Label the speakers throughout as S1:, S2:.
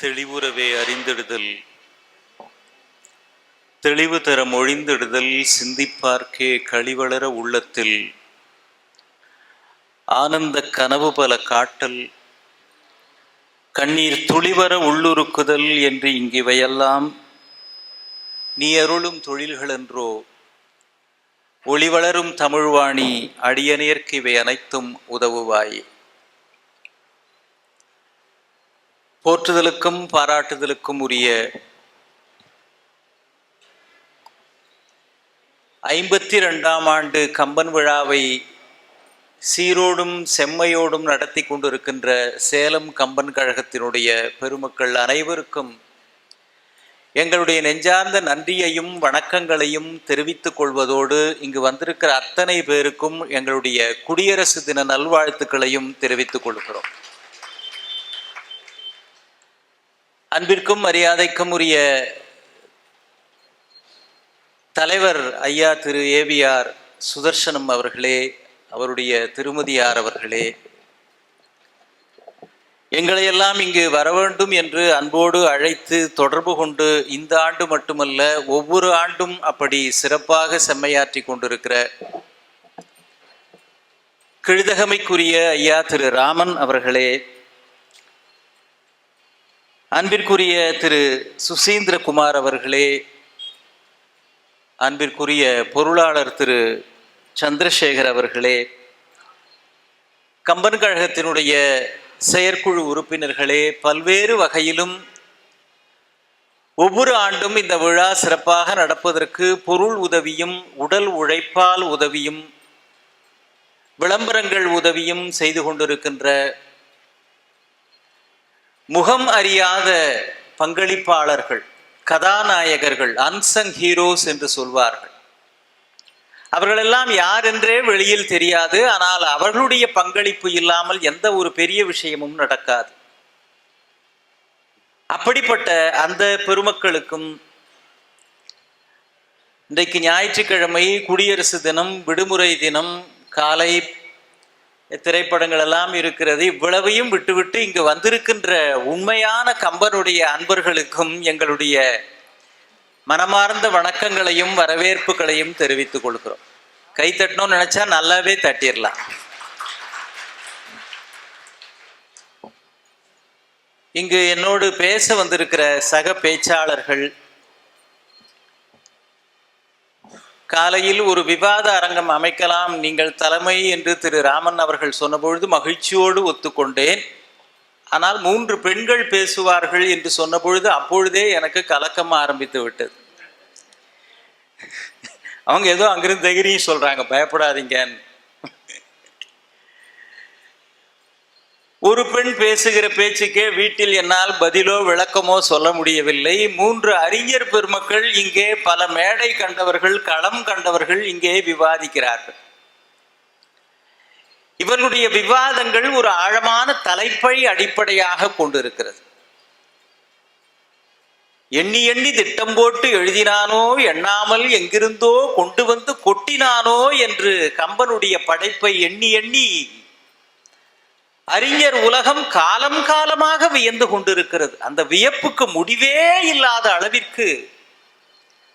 S1: தெளிவுறவே அறிந்திடுதல். தெளிவு தர மொழிந்திடுதல் சிந்திப்பார்க்கே கழிவளர உள்ளத்தில். ஆனந்த கனவு பல காட்டல். கண்ணீர் துளிவர உள்ளுருக்குதல் என்று இங்கிவையெல்லாம். நீ அருளும் தொழில்களென்றோ. ஒளிவளரும் தமிழ்வாணி அடியநேர்க்கு இவை அனைத்தும் உதவுவாய். போற்றுதலுக்கும் பாராட்டுதலுக்கும் உரிய ஐம்பத்தி ரெண்டாம் ஆண்டு கம்பன் விழாவை சீரோடும் செம்மையோடும் நடத்தி கொண்டிருக்கின்ற சேலம் கம்பன் கழகத்தினுடைய பெருமக்கள் அனைவருக்கும் எங்களுடைய நெஞ்சார்ந்த நன்றியையும் வணக்கங்களையும் தெரிவித்துக் கொள்வதோடு இங்கு வந்திருக்கிற அத்தனை பேருக்கும் எங்களுடைய குடியரசு தின நல்வாழ்த்துக்களையும் தெரிவித்துக் கொள்கிறோம். அன்பிற்கும் மரியாதைக்கும் உரிய தலைவர் ஐயா திரு ஏவிஆர் சுதர்சனம் அவர்களே அவருடைய திருமதியார் அவர்களே எங்களையெல்லாம் இங்கு வர வேண்டும் என்று அன்போடு அழைத்து தொடர்பு கொண்டு இந்த ஆண்டு மட்டுமல்ல ஒவ்வொரு ஆண்டும் அப்படி சிறப்பாக செம்மையாற்றி கொண்டிருக்கிற கிழுதகமைக்குரிய ஐயா திரு ராமன் அவர்களே அன்பிற்குரிய திரு சுசீந்திரகுமார் அவர்களே அன்பிற்குரிய பொருளாளர் திரு சந்திரசேகர் அவர்களே கம்பன் கழகத்தினுடைய செயற்குழு உறுப்பினர்களே பல்வேறு வகையிலும் ஒவ்வொரு ஆண்டும் இந்த விழா சிறப்பாக நடப்பதற்கு பொருள் உதவியும் உடல் உழைப்பால் உதவியும் விளம்பரங்கள் உதவியும் செய்து கொண்டிருக்கின்ற முகம் அறியாத பங்களிப்பாளர்கள் கதாநாயகர்கள் அன்சங் ஹீரோஸ் என்று சொல்வார்கள். அவர்களெல்லாம் யார் என்றே வெளியில் தெரியாது ஆனால் அவர்களுடைய பங்களிப்பு இல்லாமல் எந்த ஒரு பெரிய விஷயமும் நடக்காது. அப்படிப்பட்ட அந்த பெருமக்களுக்கும் இன்றைக்கு ஞாயிற்றுக்கிழமை குடியரசு தினம் விடுமுறை தினம் காலை திரைப்படங்கள் எல்லாம் இருக்கிறது. இவ்வளவையும் விட்டுவிட்டு இங்கு வந்திருக்கின்ற உண்மையான கம்பனுடைய அன்பர்களுக்கும் எங்களுடைய மனமார்ந்த வணக்கங்களையும் வரவேற்புகளையும் தெரிவித்துக் கொள்கிறோம். கை தட்டணும்னு நினைச்சா நல்லாவே தட்டிடலாம். இங்கு என்னோடு பேச வந்திருக்கிற சக பேச்சாளர்கள் காலையில் ஒரு விவாத அரங்கம் அமைக்கலாம். நீங்கள் தலைமை என்று திரு ராமன் அவர்கள் சொன்னபொழுது மகிழ்ச்சியோடு ஒத்துக்கொண்டேன். ஆனால் மூன்று பெண்கள் பேசுவார்கள் என்று சொன்னபொழுது அப்பொழுதே எனக்கு கலக்கம் ஆரம்பித்து விட்டது. அவங்க ஏதோ அங்கிருந்து தைரியம் சொல்றாங்க பயப்படாதீங்கன்னு. ஒரு பெண் பேசுகிற பேச்சுக்கே வீட்டில் என்னால் பதிலோ விளக்கமோ சொல்ல முடியவில்லை. மூன்று அறிஞர் பெருமக்கள் இங்கே பல மேடை கண்டவர்கள் களம் கண்டவர்கள் இங்கே விவாதிக்கிறார்கள். இவர்களுடைய விவாதங்கள் ஒரு ஆழமான தலைப்பை அடிப்படையாக கொண்டிருக்கிறது. எண்ணி எண்ணி திட்டம் போட்டு எழுதினானோ எண்ணாமல் எங்கிருந்தோ கொண்டு வந்து கொட்டினானோ என்று கம்பனுடைய படைப்பை எண்ணி எண்ணி அறிஞர் உலகம் காலம் காலமாக வியந்து கொண்டிருக்கிறது. அந்த வியப்புக்கு முடிவே இல்லாத அளவிற்கு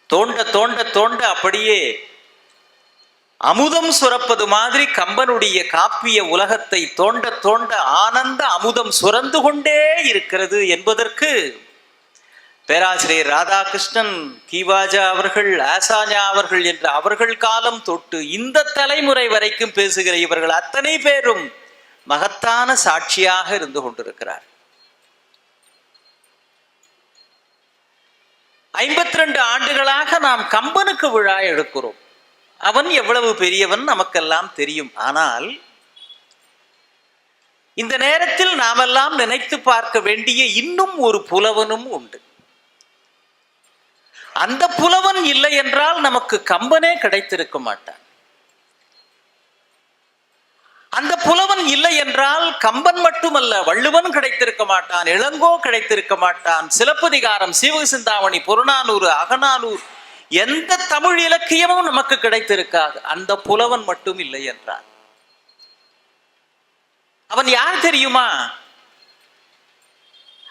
S1: தோண்ட தோண்ட தோண்ட அப்படியே அமுதம் சுரப்பது மாதிரி கம்பனுடைய காப்பிய உலகத்தை தோண்ட தோண்ட ஆனந்த அமுதம் சுரந்து கொண்டே இருக்கிறது என்பதற்கு பேராசிரியர் ராதாகிருஷ்ணன் கீவாஜா அவர்கள் ஆசாஞா அவர்கள் என்ற அவர்கள் காலம் தொட்டு இந்த தலைமுறை வரைக்கும் பேசுகிற இவர்கள் அத்தனை பேரும் மகத்தான சாட்சியாக இருந்து கொண்டிருக்கிறார். ஐம்பத்தி ரெண்டு ஆண்டுகளாக நாம் கம்பனுக்கு விழா எடுக்கிறோம். அவன் எவ்வளவு பெரியவன் நமக்கெல்லாம் தெரியும். ஆனால் இந்த நேரத்தில் நாமெல்லாம் நினைத்து பார்க்க வேண்டிய இன்னும் ஒரு புலவனும் உண்டு. அந்த புலவன் இல்லை என்றால் நமக்கு கம்பனே கிடைத்திருக்க மாட்டான். அந்த புலவன் இல்லை என்றால் கம்பன் மட்டுமல்ல வள்ளுவன் கிடைத்திருக்க மாட்டான் இளங்கோ கிடைத்திருக்க மாட்டான் சிலப்பதிகாரம் சீவக சிந்தாமணி புறநானூறு அகநானூர் எந்த தமிழ் இலக்கியமும் நமக்கு கிடைத்திருக்காது. அந்த புலவன் மட்டும் இல்லை என்றார் அவன் யார் தெரியுமா?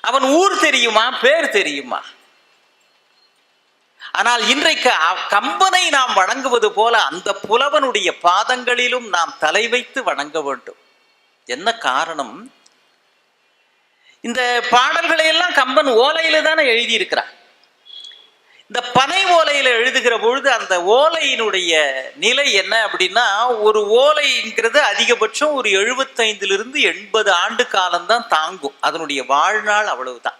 S1: அவன் ஊர் தெரியுமா? பேர் தெரியுமா? ஆனால் இன்றைக்கு கம்பனை நாம் வணங்குவது போல அந்த புலவனுடைய பாதங்களிலும் நாம் தலை வைத்து வணங்க வேண்டும். என்ன காரணம்? இந்த பாடல்களை எல்லாம் கம்பன் ஓலையில தானே எழுதியிருக்கிறான் இந்த பனை ஓலையில எழுதுகிற பொழுது அந்த ஓலையினுடைய நிலை என்ன அப்படின்னா ஒரு ஓலைங்கிறது அதிகபட்சம் ஒரு எழுபத்தைந்திலிருந்து எண்பது ஆண்டு காலம்தான் தாங்கும். அதனுடைய வாழ்நாள் அவ்வளவுதான்.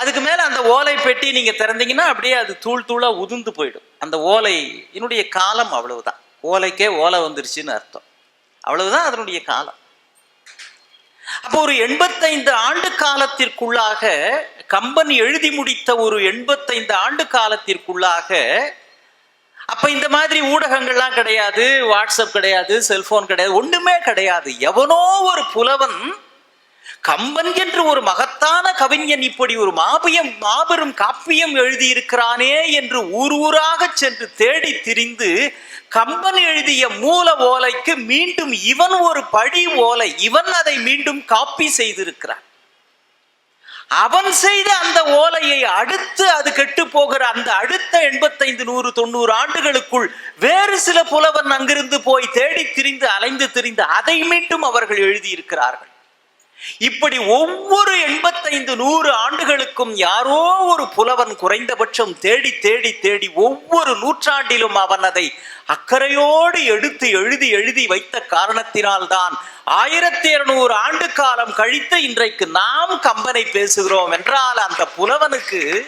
S1: அதுக்கு மேலே அந்த ஓலை பெட்டி நீங்கள் திறந்தீங்கன்னா அப்படியே அது தூள் தூளாக உதிர்ந்து போயிடும். அந்த ஓலை என்னுடைய காலம் அவ்வளவுதான். ஓலைக்கே ஓலை வந்துருச்சுன்னு அர்த்தம். அவ்வளவுதான் அதனுடைய காலம். அப்போ ஒரு எண்பத்தைந்து ஆண்டு காலத்திற்குள்ளாக கம்பன் எழுதி முடித்த ஒரு எண்பத்தைந்து ஆண்டு காலத்திற்குள்ளாக அப்ப இந்த மாதிரி ஊடகங்கள்லாம் கிடையாது வாட்ஸ்அப் கிடையாது செல்போன் கிடையாது ஒண்ணுமே கிடையாது. எவனோ ஒரு புலவன் கம்பன் என்று ஒரு மகத்தான கவிஞன் இப்படி ஒரு மாபியம் மாபெரும் காப்பியம் எழுதியிருக்கிறானே என்று ஊர் ஊராக சென்று தேடி திரிந்து கம்பன் எழுதிய மூல ஓலைக்கு மீண்டும் இவன் ஒரு படி ஓலை இவன் அதை மீண்டும் காப்பி செய்திருக்கிறான். அவன் செய்த அந்த ஓலையை அடுத்து அது கெட்டு போகிற அந்த அடுத்த எண்பத்தைந்து நூறு தொண்ணூறு ஆண்டுகளுக்குள் வேறு சில புலவன் அங்கிருந்து போய் தேடி திரிந்து அலைந்து திரிந்து அதை மீண்டும் அவர்கள் எழுதியிருக்கிறார்கள். இப்படி ஒவ்வொரு எண்பத்தைந்து நூறு ஆண்டுகளுக்கும் யாரோ ஒரு புலவன் குறைந்தபட்சம் தேடி தேடி தேடி ஒவ்வொரு நூற்றாண்டிலும் அவன் அதை அக்கறையோடு எடுத்து எழுதி எழுதி வைத்த காரணத்தினால்தான் ஆயிரத்தி இருநூறு ஆண்டு காலம் கழித்து இன்றைக்கு நாம் கம்பனை பேசுகிறோம் என்றால் அந்த புலவனுக்கு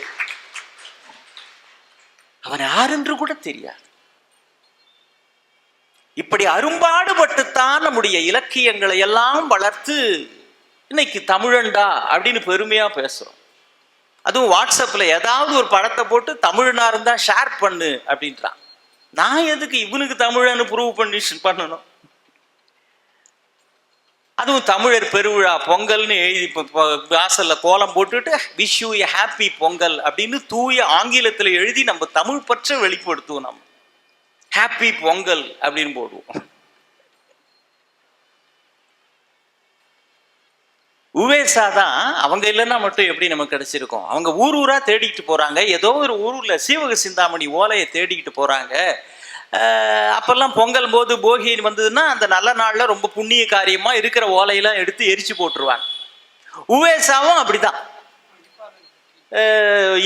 S1: அவன் யார் என்று கூட தெரியாது. இப்படி அரும்பாடுபட்டுத்தான் நம்முடைய இலக்கியங்களை எல்லாம் வளர்த்து இன்னைக்கு தமிழன்டா அப்படின்னு பெருமையாக பேசுகிறோம் அதுவும் வாட்ஸ்அப்பில் ஏதாவது ஒரு படத்தை போட்டு தமிழனா இருந்தால் ஷேர் பண்ணு அப்படின்றான் நான் எதுக்கு இவனுக்கு தமிழன்னு ப்ரூவ் பண்ணி பண்ணணும்? அதுவும் தமிழர் பெருவிழா பொங்கல்னு எழுதி வாசலில் கோலம் போட்டுட்டு wish you a happy Pongal அப்படின்னு தூய ஆங்கிலத்தில் எழுதி நம்ம தமிழ் பற்ற வெளிப்படுத்துவோம் நம்ம. ஹாப்பி பொங்கல் அப்படின்னு போடுவோம். உவேசா தான் அவங்க இல்லைன்னா மட்டும் எப்படி நமக்கு கிடைச்சிருக்கும்? அவங்க ஊர் ஊரா தேடிக்கிட்டு போறாங்க. ஏதோ ஒரு ஊர்ல சீவக சிந்தாமணி ஓலையை தேடிக்கிட்டு போறாங்க. அப்போல்லாம் அப்பெல்லாம் பொங்கல் போது போகி வந்ததுன்னா அந்த நல்ல நாள்ல ரொம்ப புண்ணிய காரியமா இருக்கிற ஓலையெல்லாம் எடுத்து எரிச்சு போட்டுருவாங்க. உவேசாவும் அப்படிதான்.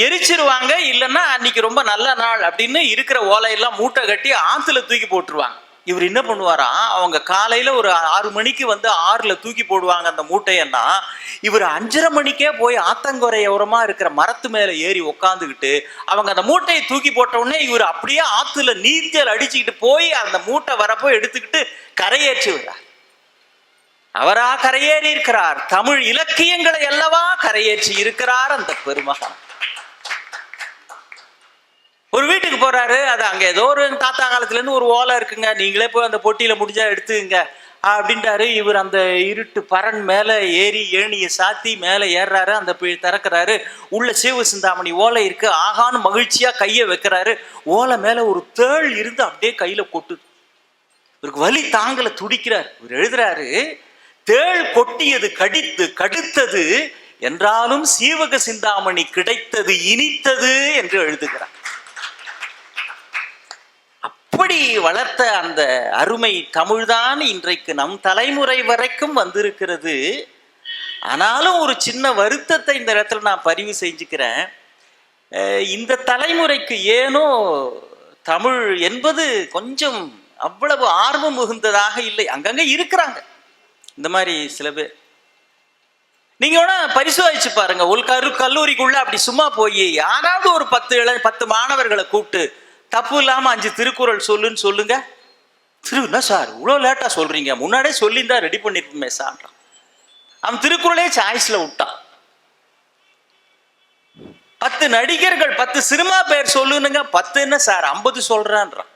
S1: எரிச்சிருவாங்க. இல்லைன்னா அன்னைக்கு ரொம்ப நல்ல நாள் அப்படின்னு இருக்கிற ஓலையெல்லாம் மூட்டை கட்டி ஆத்துல தூக்கி போட்டுருவாங்க. இவர் என்ன பண்ணுவாராம் அவங்க காலையில ஒரு ஆறு மணிக்கு வந்து ஆறுல தூக்கி போடுவாங்க அந்த மூட்டையன்னா இவர் அஞ்சரை மணிக்கே போய் ஆத்தங்கரையோரமா இருக்கிற மரத்து மேல ஏறி உக்காந்துக்கிட்டு அவங்க அந்த மூட்டையை தூக்கி போட்ட உடனே இவர் அப்படியே ஆத்துல நீச்சல் அடிச்சுக்கிட்டு போய் அந்த மூட்டை வரப்போ எடுத்துக்கிட்டு கரையேற்றி விடுறார் அவரா கரையேறி இருக்கிறார். தமிழ் இலக்கியங்களை அல்லவா கரையேற்றி இருக்கிறார் அந்த பெருமகன். ஒரு வீட்டுக்கு போறாரு அது அங்க ஏதோ ஒரு தாத்தா காலத்துல இருந்து ஒரு ஓலை இருக்குங்க. நீங்களே போய் அந்த பொட்டியில முடிஞ்சா எடுத்துங்க அப்படின்றாரு. இவர் அந்த இருட்டு பரன் மேல ஏறி ஏணியை சாத்தி மேல ஏறுறாரு. அந்த திறக்கிறாரு. உள்ள சிவ சிந்தாமணி ஓலை இருக்கு. ஆகான்னு மகிழ்ச்சியா கையை வைக்கிறாரு. ஓலை மேல ஒரு தேள் இருந்து அப்படியே கையில கொட்டுது. இவருக்கு வலி தாங்கல துடிக்கிறார். இவர் எழுதுறாரு தேள் கொட்டியது கடித்து கடுத்தது என்றாலும் சீவக சிந்தாமணி கிடைத்தது இனித்தது என்று எழுதுகிறார். அப்படி வளர்த்த அந்த அருமை தமிழ்தான் இன்றைக்கு நம் தலைமுறை வரைக்கும் வந்திருக்கிறது. ஆனாலும் ஒரு சின்ன வருத்தத்தை இந்த இடத்துல நான் பதிவு செஞ்சுக்கிறேன். இந்த தலைமுறைக்கு ஏனோ தமிழ் என்பது கொஞ்சம் அவ்வளவு ஆர்வம் மிகுந்ததாக இல்லை. அங்கங்கே இருக்கிறாங்க. இந்த மாதிரி சில பேர். நீங்க வேணா பரிசோதிச்சு பாருங்க. ஒரு கரு கல்லூரிக்குள்ள அப்படி சும்மா போய் யாராவது ஒரு பத்து இள பத்து மாணவர்களை கூப்பிட்டு தப்பு இல்லாமல் அஞ்சு திருக்குறள் சொல்லுன்னு சொல்லுங்க. திரு என்ன சார்? இவ்வளோ லேட்டாக சொல்றீங்க. முன்னாடியே சொல்லியிருந்தா ரெடி பண்ணியிருப்போமே சார்ன்றான் அவன் திருக்குறளே சாய்ஸ்ல விட்டான். பத்து நடிகர்கள் பத்து சினிமா பேர் சொல்லுனுங்க. பத்து என்ன சார்? ஐம்பது சொல்றான்றான்.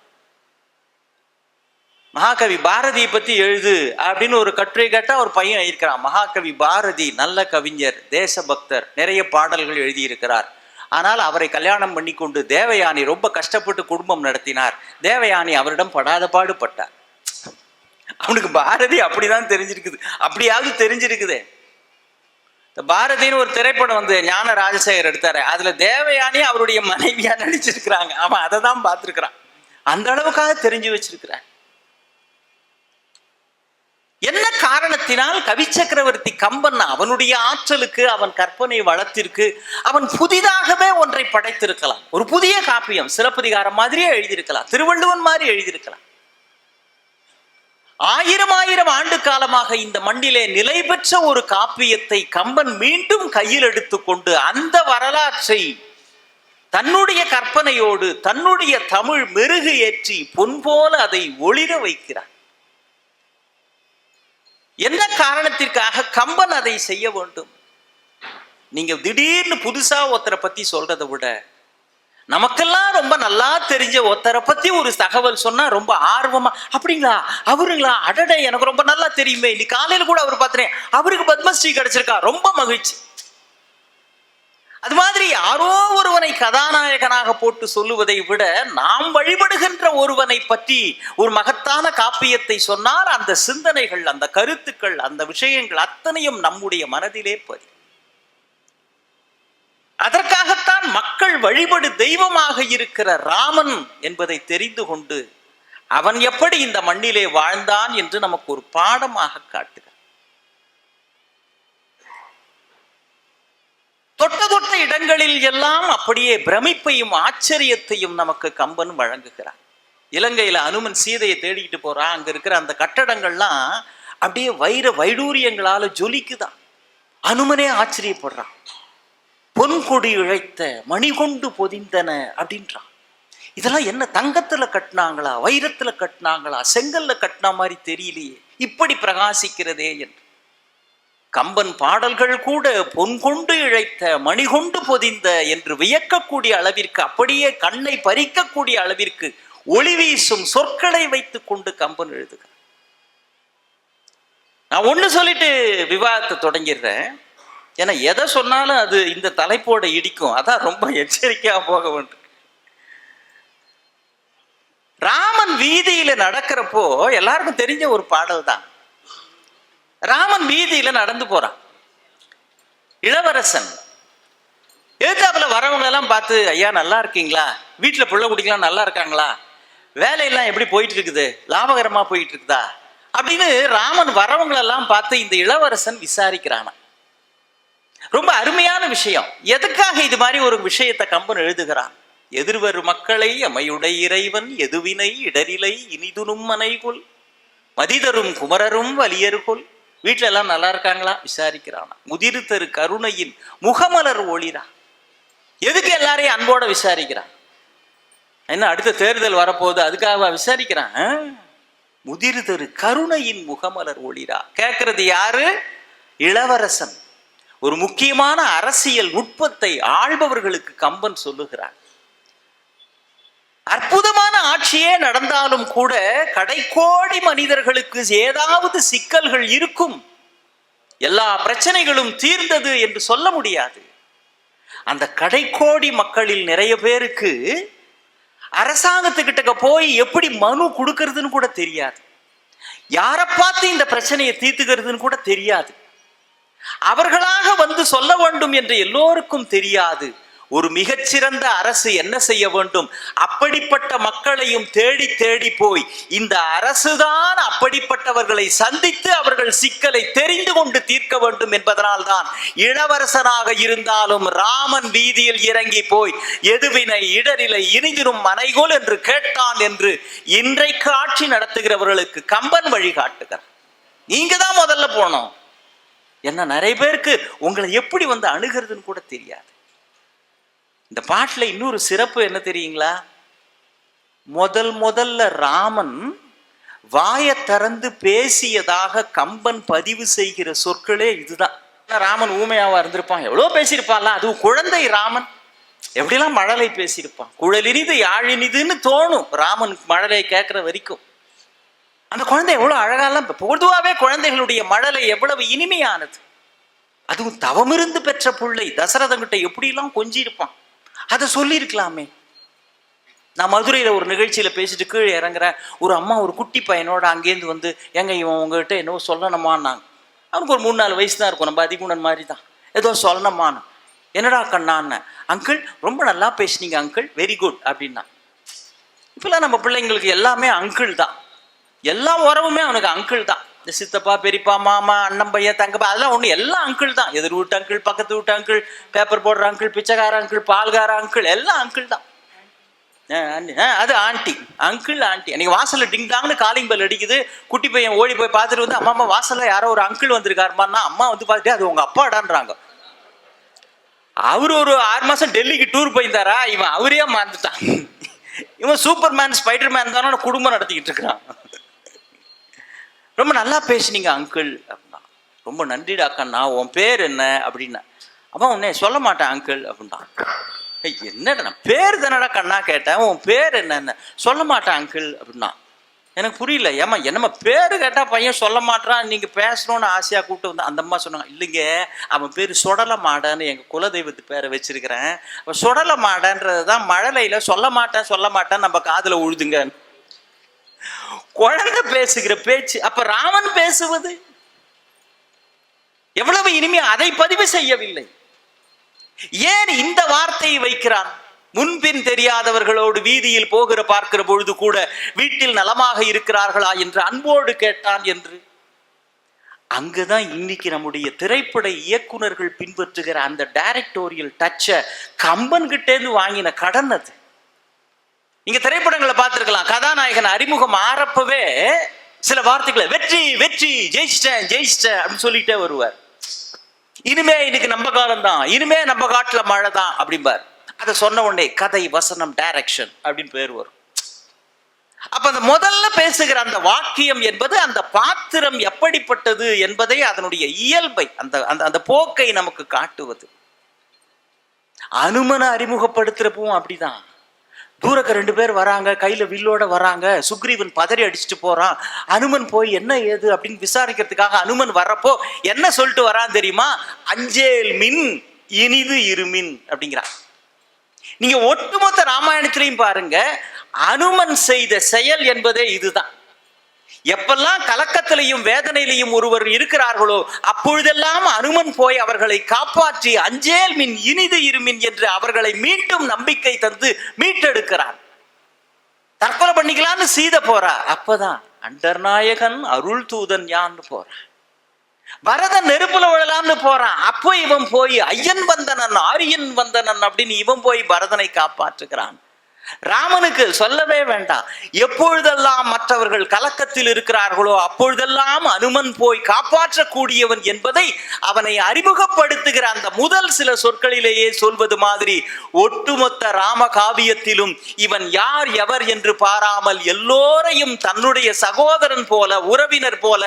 S1: மகாகவி பாரதியை பத்தி எழுது அப்படின்னு ஒரு கட்டுரை கேட்டா ஒரு பையன் இருக்கிறான் மகாகவி பாரதி நல்ல கவிஞர் தேசபக்தர் நிறைய பாடல்கள் எழுதியிருக்கிறார். ஆனால் அவரை கல்யாணம் பண்ணி கொண்டு தேவயானி ரொம்ப கஷ்டப்பட்டு குடும்பம் நடத்தினார். தேவயானி அவரிடம் படாத பாடுபட்டார். அவனுக்கு பாரதி அப்படிதான் தெரிஞ்சிருக்குது. அப்படியாவது தெரிஞ்சிருக்குதே. இந்த பாரதின்னு ஒரு திரைப்படம் வந்து ஞான ராஜசேகர் எடுத்தாரு. அதுல தேவயானி அவருடைய மனைவியா நடிச்சிருக்கிறாங்க. அவன் அதை தான் பார்த்துருக்கிறான். அந்த அளவுக்காக தெரிஞ்சு வச்சிருக்கிறான் என்ன காரணத்தினால் கவி சக்கரவர்த்தி கம்பன் அவனுடைய ஆற்றலுக்கு அவன் கற்பனை வளத்திற்கு அவன் புதிதாகவே ஒன்றை படைத்திருக்கலாம். ஒரு புதிய காப்பியம் சிலப்பதிகாரம் மாதிரியே எழுதியிருக்கலாம். திருவள்ளுவன் மாதிரி எழுதியிருக்கலாம். ஆயிரம் ஆயிரம் ஆண்டு காலமாக இந்த மண்ணிலே நிலை பெற்ற ஒரு காப்பியத்தை கம்பன் மீண்டும் கையில் எடுத்துக்கொண்டு அந்த வரலாற்றை தன்னுடைய கற்பனையோடு தன்னுடைய தமிழ் மெருகு ஏற்றி பொன் போல அதை ஒளிர வைக்கிறார். என்ன காரணத்திற்காக கம்பன் அதை செய்ய வேண்டும்? நீங்க திடீர்னு புதுசா ஒருத்தரை பத்தி சொல்றதை விட நமக்கெல்லாம் ரொம்ப நல்லா தெரிஞ்ச ஒருத்தரை பத்தி ஒரு தகவல் சொன்னா ரொம்ப ஆர்வமா அப்படிங்களா? அவருங்களா? அடடே எனக்கு ரொம்ப நல்லா தெரியுமே. இன்னைக்கு காலையில கூட அவர் பார்த்துறேன் அவருக்கு பத்மஸ்ரீ கிடைச்சிருக்கா. ரொம்ப மகிழ்ச்சி. அது மாதிரி யாரோ ஒருவனை கதாநாயகனாக போட்டு சொல்லுவதை விட நாம் வழிபடுகின்ற ஒருவனை பற்றி ஒரு மகத்தான காப்பியத்தை சொன்னால் அந்த சிந்தனைகள் அந்த கருத்துக்கள் அந்த விஷயங்கள் அத்தனையும் நம்முடைய மனதிலே பதி அதற்காகத்தான் மக்கள் வழிபடு தெய்வமாக இருக்கிற ராமன் என்பதை தெரிந்து கொண்டு அவன் எப்படி இந்த மண்ணிலே வாழ்ந்தான் என்று நமக்கு ஒரு பாடமாக காட்டு தொட்ட தொட்ட இடங்களில் எல்லாம் அப்படியே பிரமிப்பையும் ஆச்சரியத்தையும் நமக்கு கம்பன் வழங்குகிறார். இலங்கையில அனுமன் சீதையை தேடிக்கிட்டு போறான் அங்க இருக்கிற அந்த கட்டடங்கள்லாம் அப்படியே வைர வைடூரியங்களால ஜொலிக்குதான் அனுமனே ஆச்சரியப்படுறான். பொன்கொடி இழைத்த மணி கொண்டு பொதிந்தன அப்படின்றான் இதெல்லாம் என்ன தங்கத்துல கட்டினாங்களா? வைரத்துல கட்டினாங்களா? செங்கல்ல கட்டின மாதிரி தெரியலையே. இப்படி பிரகாசிக்கிறதே என்று. கம்பன் பாடல்கள் கூட பொன் கொண்டு இழைத்த மணி கொண்டு பொதிந்த என்று வியக்கக்கூடிய அளவிற்கு அப்படியே கண்ணை பறிக்கக்கூடிய அளவிற்கு ஒளி வீசும் சொற்களை வைத்துக் கொண்டு கம்பன் எழுதுகிறார். நான் ஒன்று சொல்லிட்டு விவாதத்தை தொடங்கிடுறேன். ஏன்னா எதை சொன்னாலும் அது இந்த தலைப்போட இடிக்கும். அதான் ரொம்ப எச்சரிக்கையாக போக வேண்டும். ராமன் வீதியில நடக்கிறப்போ எல்லாருக்கும் தெரிஞ்ச ஒரு பாடல் தான் ராமன் வீதியில நடந்து போறான். இளவரசன். எழுத்தாப்புல வரவங்க எல்லாம் பார்த்து ஐயா நல்லா இருக்கீங்களா? வீட்டுல புள்ள குடிக்கலாம் நல்லா இருக்காங்களா? வேலையெல்லாம் எப்படி போயிட்டு இருக்குது லாபகரமா போயிட்டு இருக்குதா அப்படின்னு ராமன் வரவங்களெல்லாம் பார்த்து இந்த இளவரசன் விசாரிக்கிறானா. ரொம்ப அருமையான விஷயம். எதுக்காக இது மாதிரி ஒரு விஷயத்தை கம்பன் எழுதுகிறான்? எதிர்வரு மக்களை அமையுடை இறைவன் எதுவினை இடரிலை இனிதுனும் மனைகுள். மதிதரும் குமரரும் வலியர்கொள். வீட்டில எல்லாம் நல்லா இருக்காங்களா விசாரிக்கிறானா. முதிர் தரு கருணையின் முகமலர் ஒளிரா. எதுக்கு எல்லாரையும் அன்போட விசாரிக்கிறான்? என்ன அடுத்த தேர்தல் வரப்போகுது அதுக்காக விசாரிக்கிறான்? ஆ? முதிர் தரு கருணையின் முகமலர் ஒளிரா. கேட்கறது யாரு? இளவரசன். ஒரு முக்கியமான அரசியல் நுட்பத்தை ஆள்பவர்களுக்கு கம்பன் சொல்லுகிறார் அற்புதமான ஆட்சியே நடந்தாலும் கூட கடைக்கோடி மனிதர்களுக்கு ஏதாவது சிக்கல்கள் இருக்கும். எல்லா பிரச்சனைகளும் தீர்ந்தது என்று சொல்ல முடியாது. அந்த கடைக்கோடி மக்களில் நிறைய பேருக்கு அரசாங்கத்துக்கிட்ட போய் எப்படி மனு கொடுக்கறதுன்னு கூட தெரியாது. யாரை பார்த்து இந்த பிரச்சனையை தீர்த்துக்கிறதுன்னு கூட தெரியாது. அவர்களாக வந்து சொல்ல வேண்டும் என்று எல்லோருக்கும் தெரியாது. ஒரு மிகச்சிறந்த அரசு என்ன செய்ய வேண்டும்? அப்படிப்பட்ட மக்களையும் தேடி தேடி போய் இந்த அரசுதான் அப்படிப்பட்டவர்களை சந்தித்து அவர்கள் சிக்கலை தெரிந்து கொண்டு தீர்க்க வேண்டும் என்பதனால் தான் இளவரசனாக இருந்தாலும் ராமன் வீதியில் இறங்கி போய் எதுவினை இடரிலை இனிதிரும் மனைகோல் என்று கேட்டான் என்று இன்றைக்கு ஆட்சி நடத்துகிறவர்களுக்கு கம்பன் வழிகாட்டுகிறார் நீங்க தான் முதல்ல போனோம். என்ன நிறைய பேருக்கு உங்களை எப்படி வந்து அணுகிறதுன்னு கூட தெரியாது. இந்த பாட்டில் இன்னொரு சிறப்பு என்ன தெரியுங்களா? முதல் முதல்ல ராமன் வாயை திறந்து பேசியதாக கம்பன் பதிவு செய்கிற சொற்களே இதுதான். ராமன் ஊமையாவா இருந்திருப்பான். எவ்வளோ பேசியிருப்பான்ல? அதுவும் குழந்தை ராமன். எப்படிலாம் மழலை பேசியிருப்பான்? குழலினிது யாழினிதுன்னு தோணும். ராமன் மழலை கேட்குற வரைக்கும். அந்த குழந்தை எவ்வளோ அழகாலாம் பொதுவாகவே குழந்தைகளுடைய மழலை எவ்வளவு இனிமையானது. அதுவும் தவமிருந்து பெற்ற பிள்ளை. தசரதங்கிட்ட எப்படிலாம் கொஞ்சியிருப்பான்? அதை சொல்லியிருக்கலாமே. நான் மதுரையில் ஒரு நிகழ்ச்சியில் பேசிட்டு கீழே இறங்குறேன். ஒரு அம்மா ஒரு குட்டி பையனோட அங்கேருந்து வந்து எங்க இவன் உங்ககிட்ட என்னவோ சொல்லணுமான்னாங்க. அவனுக்கு ஒரு மூணு நாலு வயசு தான் இருக்கும். நம்ம அதிகுணன் மாதிரி தான். ஏதோ சொல்லணுமான்னு. என்னடா கண்ணான்னு? அங்கிள் ரொம்ப நல்லா பேசுனீங்க அங்கிள். வெரி குட் அப்படின்னா. இப்பெல்லாம் நம்ம பிள்ளைங்களுக்கு எல்லாமே அங்கிள் தான். எல்லா உறவுமே அவனுக்கு அங்கிள் தான். இந்த சித்தப்பா பெரியப்பா மாமா அண்ணன் பையன் தங்கப்பா அதெல்லாம் ஒன்று எல்லாம் அங்கிள் தான். எதிர் வீட்டு அங்கிள் பக்கத்து வீட்டு அங்கிள் பேப்பர் போடுற அங்கிள் பிச்சைக்கார அங்கிள் பால்கார அங்கிள் எல்லாம் அங்கிள் தான். அது ஆண்டி அங்கிள் ஆண்டி அன்னைக்கு வாசலில் டிங் டாங்னு காலிங் பெல் அடிக்குது. குட்டி பையன் ஓடி போய் பார்த்துட்டு வந்து அம்மா அம்மா வாசலில் யாரோ ஒரு அங்கிள் வந்திருக்காருமான்னா அம்மா வந்து பார்த்துட்டு அது உங்க அப்பாடான்றாங்க அவர் ஒரு ஆறு மாதம் டெல்லிக்கு டூர் போயிருந்தாரா? இவன் அவரே மறந்துட்டான். இவன் சூப்பர் மேன் ஸ்பைடர் மேன் தானோட குடும்பம் நடத்திக்கிட்டு இருக்கிறான். ரொம்ப நல்லா பேசுனீங்க அங்கிள் அப்படின்னா ரொம்ப நன்றிடா கண்ணா உன் பேர் என்ன? அப்படின்னா அவன் உன்னே சொல்ல மாட்டேன் அங்கிள் அப்படின்னா. என்னடா நான் பேர் தானடா கண்ணா கேட்டேன். உன் பேர் என்னன்னு. சொல்ல மாட்டேன் அங்கிள் அப்படின்னா. எனக்கு புரியல. ஏமா என்னம்மா பேர் கேட்டால் பையன் சொல்ல மாட்டான்? நீங்கள் பேசணும்னு ஆசையாக கூப்பிட்டு வந்து அந்த அம்மா சொன்னாங்க இல்லைங்க அவன் பேர் சுடல மாடன்னு எங்கள் குலதெய்வத்து பேரை வச்சிருக்கிறேன். அவன் சுடல மாடன்றது தான் மழலையில் சொல்ல மாட்டேன் சொல்ல மாட்டேன் நம்ம காதில் உழுதுங்க குழந்தை பேசுகிற பேச்சு அப்ப ராமன் பேசுவது? எவ்வளவு இனிமே அதை பதிவு செய்யவில்லை. ஏன் இந்த வார்த்தையை வைக்கிறான்? முன்பின் தெரியாதவர்களோடு வீதியில் போகிற பார்க்கிற பொழுது கூட வீட்டில் நலமாக இருக்கிறார்களா என்று அன்போடு கேட்டான் என்று. அங்குதான் இன்னைக்கு நம்முடைய திரைப்பட இயக்குனர்கள் பின்பற்றுகிற அந்த டைரக்டோரியல் டச்சை கம்பன் கிட்டேந்து வாங்கின கடன் அது. இங்க திரைப்படங்களை பார்த்துருக்கலாம். கதாநாயகன் அறிமுகம் ஆறப்பவே சில வார்த்தைகளை வெற்றி வெற்றி ஜெயிச்சிட்டேன் ஜெயிச்சிட்டேன் அப்படின்னு சொல்லிட்டே வருவார். இனிமே இன்னைக்கு நம்ம காலம் தான். இனிமே நம்ம காட்டுல மழை தான் அப்படிம்பார். அதை சொன்ன உடனே கதை வசனம் டைரக்ஷன் அப்படின்னு பேர் வரும். அப்ப அந்த முதல்ல பேசுகிற அந்த வாக்கியம் என்பது அந்த பாத்திரம் எப்படிப்பட்டது என்பதை அதனுடைய இயல்பை அந்த அந்த அந்த போக்கை நமக்கு காட்டுவது. அனுமனை அறிமுகப்படுத்துறப்பவும் அப்படிதான். தூரக்க ரெண்டு பேர் வராங்க கையில வில்லோட வராங்க சுக்ரீவன் பதறி அடிச்சுட்டு போறான். அனுமன் போய் என்ன ஏது அப்படின்னு விசாரிக்கிறதுக்காக அனுமன் வர்றப்போ என்ன சொல்லிட்டு வரான் தெரியுமா? அஞ்சேல் மின் இனிது இருமின் அப்படிங்கிறான். நீங்க ஒட்டுமொத்த ராமாயணத்திலையும் பாருங்க அனுமன் செய்த செயல் என்பதே இதுதான். எப்பெல்லாம் கலக்கத்திலையும் வேதனையிலையும் ஒருவர் இருக்கிறார்களோ அப்பொழுதெல்லாம் அனுமன் போய் அவர்களை காப்பாற்றி அஞ்சேல் மின் இனிது இருமின் என்று அவர்களை மீண்டும் நம்பிக்கை தந்து மீட்டெடுக்கிறான். தற்கொலை பண்ணிக்கலாம்னு சீத போறா. அப்பதான் அண்டர்நாயகன் அருள் தூதன் யான்னு போறான். பரதன் நெருப்புல விழலாம்னு போறான். அப்போ இவன் போய் ஐயன் வந்தனன் ஆரியன் வந்தனன் அப்படின்னு இவன் போய் பரதனை காப்பாற்றுகிறான். ராமனுக்கு சொல்லவே வேண்டாம். எப்பொழுதெல்லாம் மற்றவர்கள் கலக்கத்தில் இருக்கிறார்களோ அப்பொழுதெல்லாம் அனுமன் போய் காப்பாற்றக்கூடியவன் என்பதை அவனை அறிமுகப்படுத்துகிற அந்த முதல் சில சொற்களிலேயே சொல்வது மாதிரி ஒட்டுமொத்த ராம காவியத்திலும் இவன் யார் எவர் என்று பாராமல் எல்லோரையும் தன்னுடைய சகோதரன் போல உறவினர் போல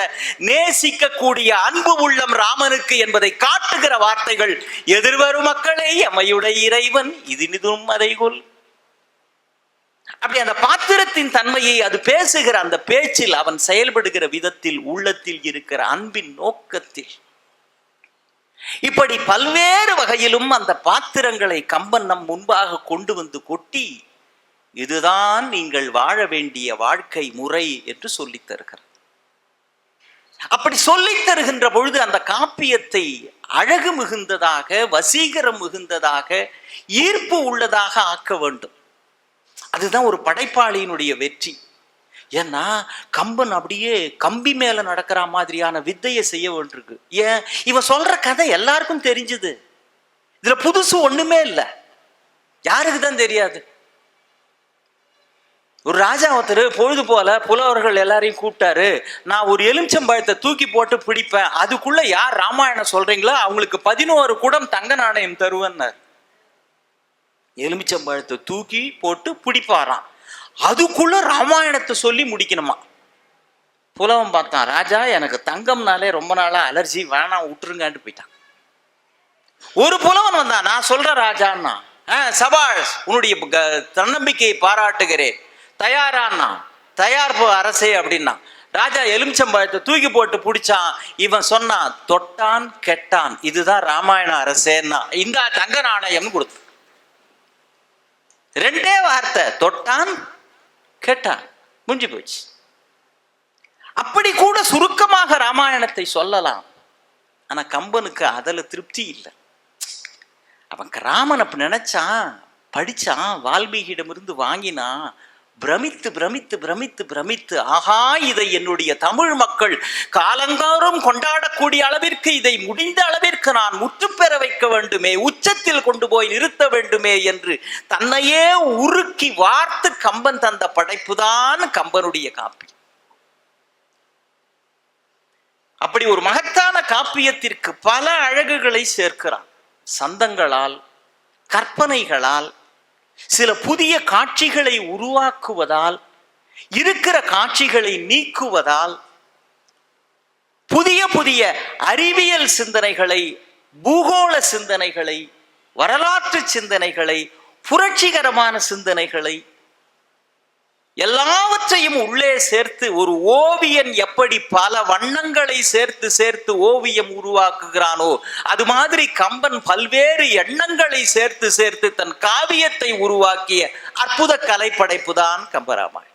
S1: நேசிக்கக்கூடிய அன்பு உள்ளம் ராமனுக்கு என்பதை காட்டுகிற வார்த்தைகள் எதிர்வரும் மக்களே எமையுடைய இறைவன் இது நிதும் அதை கொள் அப்படி அந்த பாத்திரத்தின் தன்மையை அது பேசுகிற அந்த பேச்சில் அவன் செயல்படுகிற விதத்தில் உள்ளத்தில் இருக்கிற அன்பின் நோக்கத்தில். இப்படி பல்வேறு வகையிலும் அந்த பாத்திரங்களை கம்பன் நம் முன்பாக கொண்டு வந்து கொட்டி இதுதான் நீங்கள் வாழ வேண்டிய வாழ்க்கை முறை என்று சொல்லித் தருகிறார். அப்படி சொல்லித் தருகின்ற பொழுது அந்த காப்பியத்தை அழகு மிகுந்ததாக வசீகரம் மிகுந்ததாக ஈர்ப்பு உள்ளதாக ஆக்க வேண்டும். அதுதான் ஒரு படைப்பாளியினுடைய வெற்றி. ஏன்னா கம்பன் அப்படியே கம்பி மேல நடக்கிற மாதிரியான வித்தையை செய்ய வேண்டியிருக்கு. ஏன்? இவன் சொல்ற கதை எல்லாருக்கும் தெரிஞ்சுது. இதுல புதுசு ஒண்ணுமே இல்லை. யாருக்கு தான் தெரியாது? ஒரு ராஜா ஒருத்தர் பொழுது போல புலவர்கள் எல்லாரையும் கூப்பிட்டாரு. நான் ஒரு எலுமிச்சம்பழத்தை தூக்கி போட்டு பிடிப்பேன். அதுக்குள்ள யார் ராமாயணம் சொல்றீங்களோ அவங்களுக்கு பதினோரு குடம் தங்க நாணயம் தருவேன்னார். எலுமிச்சம்பழத்தை தூக்கி போட்டு பிடிப்பாராம். அதுக்குள்ள ராமாயணத்தை சொல்லி முடிக்கணுமா? புலவன் பார்த்தான் ராஜா எனக்கு தங்கம்னாலே ரொம்ப நாளா அலர்ஜி வேணாம் விட்டுருங்கான்ட்டு போயிட்டான். ஒரு புலவன் வந்தான் நான் சொல்ற ராஜான்னா "ஆ, சபாஷ் உன்னுடைய க- தன்னம்பிக்கையை பாராட்டுகிறேன். தயாரான்னா தயார் அரசே அப்படின்னா. ராஜா எலுமிச்சம்பழத்தை தூக்கி போட்டு பிடிச்சான். இவன் சொன்னான் தொட்டான் கெட்டான். இதுதான் ராமாயண அரசேன்னா இந்த தங்க நாணயம்னு கொடுத்து ரெண்டே வார்த்தை தொட்டான் கேட்டான். முடிஞ்சு போச்சு அப்படி கூட சுருக்கமாக ராமாயணத்தை சொல்லலாம். ஆனா கம்பனுக்கு அதுல திருப்தி இல்லை. அவன் ராமன் அப்படி நினைச்சான் படிச்சான் வால்மீகியிடமிருந்து வாங்கினான் பிரமித்து பிரமித்து பிரமித்து பிரமித்து. ஆகா இதை என்னுடைய தமிழ் மக்கள் காலந்தோறும் கொண்டாடக்கூடிய அளவிற்கு இதை முடிந்த அளவிற்கு நான் முற்றுப்பெற பெற வைக்க வேண்டுமே உச்சத்தில் கொண்டு போய் நிறுத்த வேண்டுமே என்று தன்னையே உருக்கி வார்த்து கம்பன் தந்த படைப்புதான் கம்பனுடைய காப்பி. அப்படி ஒரு மகத்தான காப்பியத்திற்கு பல அழகுகளை சேர்க்கிறான். சந்தங்களால் கற்பனைகளால் சில புதிய காட்சிகளை உருவாக்குவதால் இருக்கிற காட்சிகளை நீக்குவதால் புதிய புதிய அறிவியல் சிந்தனைகளை பூகோள சிந்தனைகளை வரலாற்று சிந்தனைகளை புரட்சிகரமான சிந்தனைகளை எல்லாவற்றையும் உள்ளே சேர்த்து ஒரு ஓவியன் எப்படி பல வண்ணங்களை சேர்த்து சேர்த்து ஓவியம் உருவாக்குகிறானோ அது மாதிரி கம்பன் பல்வேறு எண்ணங்களை சேர்த்து சேர்த்து தன் காவியத்தை உருவாக்கிய அற்புத கலைப்படைப்பு தான் கம்பராமாயணம்.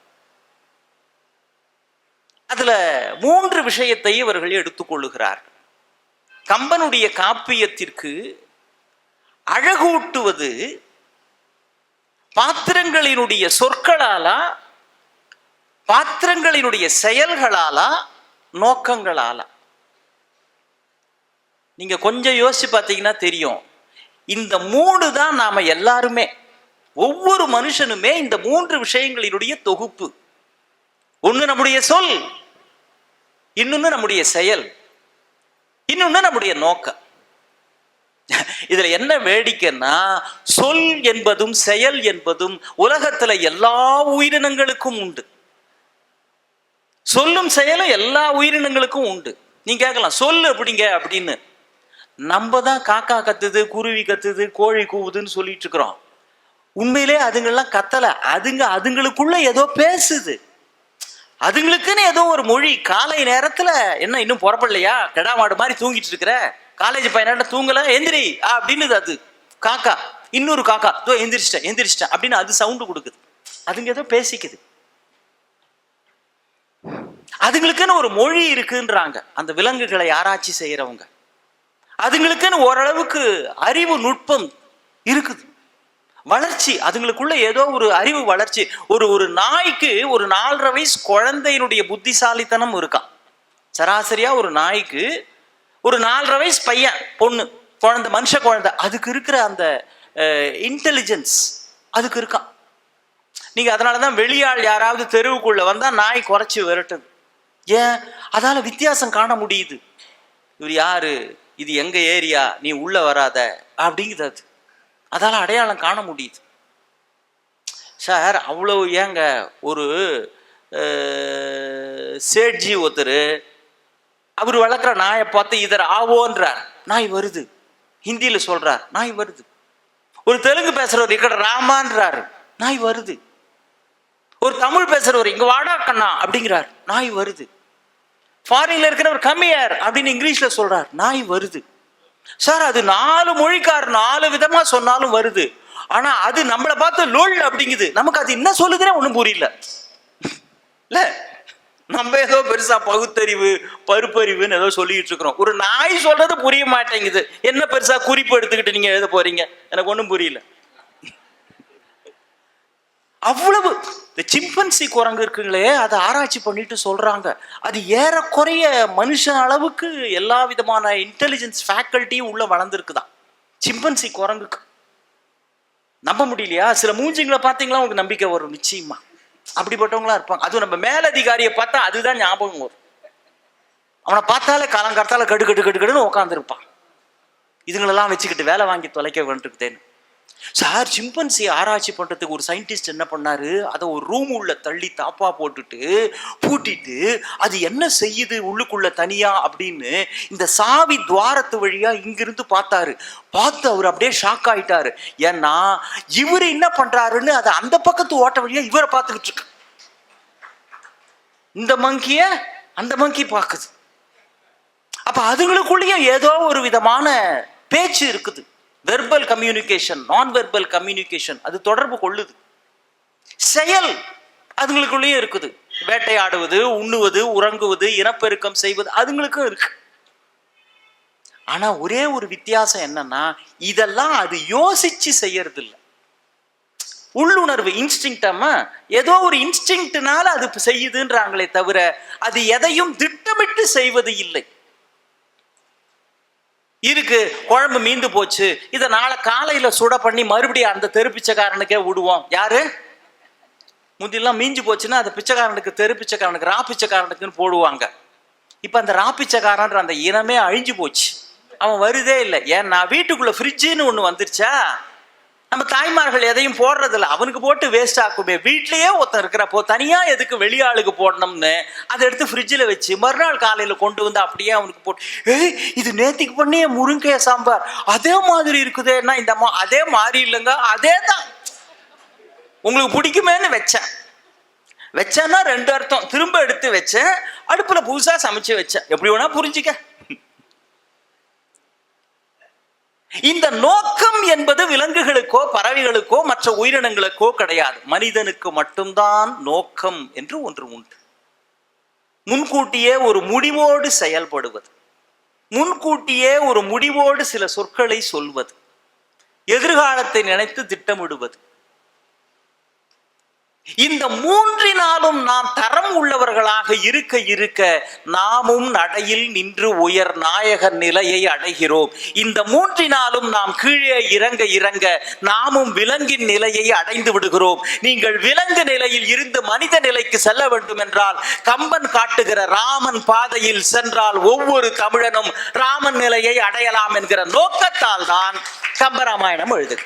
S1: அதுல மூன்று விஷயத்தை இவர்கள் எடுத்துக்கொள்ளுகிறார் கம்பனுடைய காப்பியத்திற்கு அழகூட்டுவது பாத்திரங்களினுடைய சொற்களாலா பாத்திரங்களினுடைய செயல்களாலா நோக்கங்களாலா? நீங்க கொஞ்சம் யோசிச்சு பார்த்தீங்கன்னா தெரியும். இந்த மூணு தான் நாம எல்லாருமே. ஒவ்வொரு மனுஷனுமே இந்த மூன்று விஷயங்களினுடைய தொகுப்பு. ஒன்று நம்முடைய சொல் இன்னொன்று நம்முடைய செயல் இன்னொன்று நம்முடைய நோக்கம். இதுல என்ன வேடிக்கைன்னா சொல் என்பதும் செயல் என்பதும் உலகத்துல எல்லா உயிரினங்களுக்கும் உண்டு. சொல்லும் செயலும் எல்லா உயிரினங்களுக்கும் உண்டு. நீ கேட்கலாம் சொல்லு அப்படிங்க அப்படின்னு. நம்ம தான் காக்கா கத்துது குருவி கத்துது கோழி கூவுதுன்னு சொல்லிட்டு இருக்கிறோம். உண்மையிலே அதுங்கெல்லாம் கத்தல. அதுங்க அதுங்களுக்குள்ள ஏதோ பேசுது. அதுங்களுக்குன்னு ஏதோ ஒரு மொழி. காலை நேரத்துல என்ன இன்னும் புறப்படலையா? கிடா மாடு மாதிரி தூங்கிட்டு இருக்கிற. காலேஜ் பையனாட்ட தூங்கல எந்திரி ஆ அப்படின்னுது அது. காக்கா இன்னொரு காக்கா தோ எந்திரிச்சிட்டேன் எந்திரிச்சிட்டேன் அப்படின்னு அது சவுண்டு கொடுக்குது. அதுங்க ஏதோ பேசிக்குது. அதுங்களுக்குன்னு ஒரு மொழி இருக்குன்றாங்க. அந்த விலங்குகளை ஆராய்ச்சி செய்யறவங்க. அதுங்களுக்குன்னு ஓரளவுக்கு அறிவு நுட்பம் இருக்குது. வளர்ச்சி அதுங்களுக்குள்ள ஏதோ ஒரு அறிவு வளர்ச்சி. ஒரு ஒரு நாய்க்கு ஒரு நாலரை வயசு குழந்தையினுடைய புத்திசாலித்தனம் இருக்கான் சராசரியா ஒரு நாய்க்கு ஒரு நாலரை வயசு பையன் பொண்ணு குழந்தை மனுஷ குழந்தை அதுக்கு இருக்கிற அந்த இன்டெலிஜென்ஸ் அதுக்கு இருக்கான் நீங்க அதனால தான் வெளியாள் யாராவது தெருவுக்குள்ள வந்தா நாய் குறைச்சி விரட்டுது. ஏன்? அதால் வித்தியாசம் காண முடியுது. இவர் யாரு? இது எங்க ஏரியா? நீ உள்ள வராத. அப்படிங்கிறது அது. அதால் அடையாளம் காண முடியுது. சார் அவ்வளோ ஏங்க? ஒரு சேட்ஜி ஒருத்தர் அவர் வளர்க்குற நாயை பார்த்து இதர் ஆவோன்றார். நாய் வருது. ஹிந்தியில் சொல்கிறார் நாய் வருது. ஒரு தெலுங்கு பேசுகிறவர் இக்கட ராமான்றாரு. நாய் வருது. ஒரு தமிழ் பேசுறவர் இங்க வாடா கண்ணா அப்படிங்கிறார். நாய் வருது. ஃபாரின்ல இருக்கிறவர் கம்மியார் அப்படின்னு இங்கிலீஷ்ல சொல்றார். நாய் வருது. சார் அது நாலு மொழிக்கார் நாலு விதமா சொன்னாலும் வருது. ஆனா அது நம்மளை பார்த்து லோல் அப்படிங்குது. நமக்கு அது என்ன சொல்லுதுன்னே ஒன்றும் புரியல. இல்லை. நம்ம ஏதோ பெருசா பகுத்தறிவு பருப்பறிவுன்னு ஏதோ சொல்லிட்டு இருக்கிறோம். ஒரு நாய் சொல்றது புரிய மாட்டேங்குது. என்ன பெருசா குறிப்பு எடுத்துக்கிட்டு நீங்க எழுத போறீங்க? எனக்கு ஒன்றும் புரியல. அவ்வளவு. இந்த சிம்பன்சி குரங்கு இருக்குங்களே அதை ஆராய்ச்சி பண்ணிட்டு சொல்றாங்க. அது ஏறக்குறைய மனுஷன் அளவுக்கு எல்லா விதமான இன்டெலிஜென்ஸ் ஃபேக்கல்ட்டியும் உள்ள வளர்ந்துருக்குதான் சிம்பன்சி குரங்குக்கு. நம்ப முடியலையா? சில மூஞ்சிங்களை பார்த்தீங்களா? உங்களுக்கு நம்பிக்கை வரும். நிச்சயமா. அப்படிப்பட்டவங்களா இருப்பாங்க. அதுவும் நம்ம மேலதிகாரியை பார்த்தா அதுதான் ஞாபகம் வரும். அவனை பார்த்தாலே காலங்காலத்தால கடு கடு கடு கடுன்னு உட்காந்துருப்பான் இதுங்களெல்லாம் வச்சுக்கிட்டு வேலை வாங்கி தொலைக்க வேண்டியிருக்குதேன்னு. சார் சிம்பன்சி ஆராய்ச்சி பண்ணுறதுக்கு ஒரு சயின்டிஸ்ட் என்ன பண்ணாரு? அதை ஒரு ரூம் உள்ள தள்ளி தாப்பா போட்டுட்டு பூட்டிட்டு அது என்ன செய்யுது உள்ளுக்குள்ள தனியா அப்படின்னு இந்த சாவி துவாரத்து வழியா இங்கிருந்து பார்த்தாரு. பார்த்து அவர் அப்படியே ஷாக் ஆயிட்டாரு. ஏன்னா இவர் என்ன பண்றாருன்னு அதை அந்த பக்கத்து ஓட்ட வழியா இவரை பார்த்துக்கிட்டு இருக்கு. இந்த மங்கிய அந்த மங்கி பார்க்குது. அப்ப அதுங்களுக்குள்ளேயும் ஏதோ ஒரு விதமான பேச்சு இருக்குது. வெர்பல் கம்யூனிகேஷன் நான் வெர்பல் கம்யூனிகேஷன் அது தொடர்பு கொள்ளுது. செயல் அதுங்களுக்குள்ளேயும் இருக்குது. வேட்டையாடுவது உண்ணுவது உறங்குவது இனப்பெருக்கம் செய்வது அதுங்களுக்கும் இருக்கு. ஆனா ஒரே ஒரு வித்தியாசம் என்னன்னா இதெல்லாம் அது யோசிச்சு செய்யறது இல்லை உள்ளுணர்வு இன்ஸ்டிங்டமா ஏதோ ஒரு இன்ஸ்டிங்க்ட்னால அது செய்யுதுன்றாங்களே தவிர அது எதையும் திட்டமிட்டு செய்வது இல்லை. இருக்கு குழம்பு மீந்து போச்சு. இதை நாளை காலையில சுட பண்ணி மறுபடியும் அந்த தெரு பிச்சைக்காரனுக்கே விடுவோம் யாரு? முந்தியெல்லாம் மீஞ்சு போச்சுன்னா அது பிச்சைக்காரனுக்கு தெரு பிச்சைக்காரனுக்கு ரா பிச்சைக்காரனுக்குன்னு போடுவாங்க. இப்போ அந்த ரா பிச்சைக்காரன்ற அந்த இனமே அழிஞ்சு போச்சு. அவன் வருதே இல்லை. ஏன் நான் வீட்டுக்குள்ள ஃப்ரிட்ஜுன்னு ஒன்று வந்துருச்சா? நம்ம தாய்மார்கள் எதையும் போடுறதில்ல. அவனுக்கு போட்டு வேஸ்ட் ஆக்குமே. வீட்லயே ஒருத்தன் இருக்கிறப்போ தனியா எதுக்கு வெளியாளுக்கு போடணும்னு அதை எடுத்து ஃப்ரிட்ஜில் வச்சு மறுநாள் காலையில கொண்டு வந்து அப்படியே அவனுக்கு போட்டு ஏய் இது நேத்திக்கு பண்ணியே முருங்கைய சாம்பார். அதே மாதிரி இருக்குதேன்னா இந்த அம்மா அதே மாதிரி இல்லைங்க. அதே தான். உங்களுக்கு பிடிக்குமேன்னு வச்சேன். வச்சேன்னா ரெண்டு அர்த்தம். திரும்ப எடுத்து வச்சேன். அடுப்புல புதுசா சமைச்சு வச்சேன். எப்படி வேணா புரிஞ்சுக்க. இந்த என்பது விலங்குகளுக்கோ பறவைகளுக்கோ மற்ற உயிரினங்களுக்கோ கிடையாது. மனிதனுக்கு மட்டும்தான் நோக்கம் என்று ஒன்று உண்டு. முன்கூட்டியே ஒரு முடிவோடு செயல்படுவது. முன்கூட்டியே ஒரு முடிவோடு சில சொற்களை சொல்வது. எதிர்காலத்தை நினைத்து திட்டமிடுவது. இந்த மூன்றினாலும் நாம் தரம் உள்ளவர்களாக இருக்க இருக்க நாமும் நடையில் நின்று உயர் நாயகர் நிலையை அடைகிறோம். இந்த மூன்றினாலும் நாம் கீழே இறங்க இறங்க நாமும் விலங்கின் நிலையை அடைந்து விடுகிறோம். நீங்கள் விலங்கு நிலையில் இருந்து மனித நிலைக்கு செல்ல வேண்டும் என்றால் கம்பன் காட்டுகிற ராமன் பாதையில் சென்றால் ஒவ்வொரு தமிழனும் ராமன் நிலையை அடையலாம் என்கிற நோக்கத்தால் தான் கம்பராமாயணம் எழுது